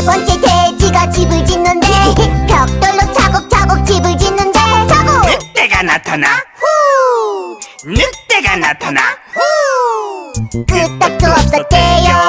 네 번째 돼지가 집을 짓는데. 벽돌로 차곡차곡 집을 짓는데. 차곡차곡 늑대가 나타나. 후! 늑대가 나타나. 후! 끄떡도 그 없었대요.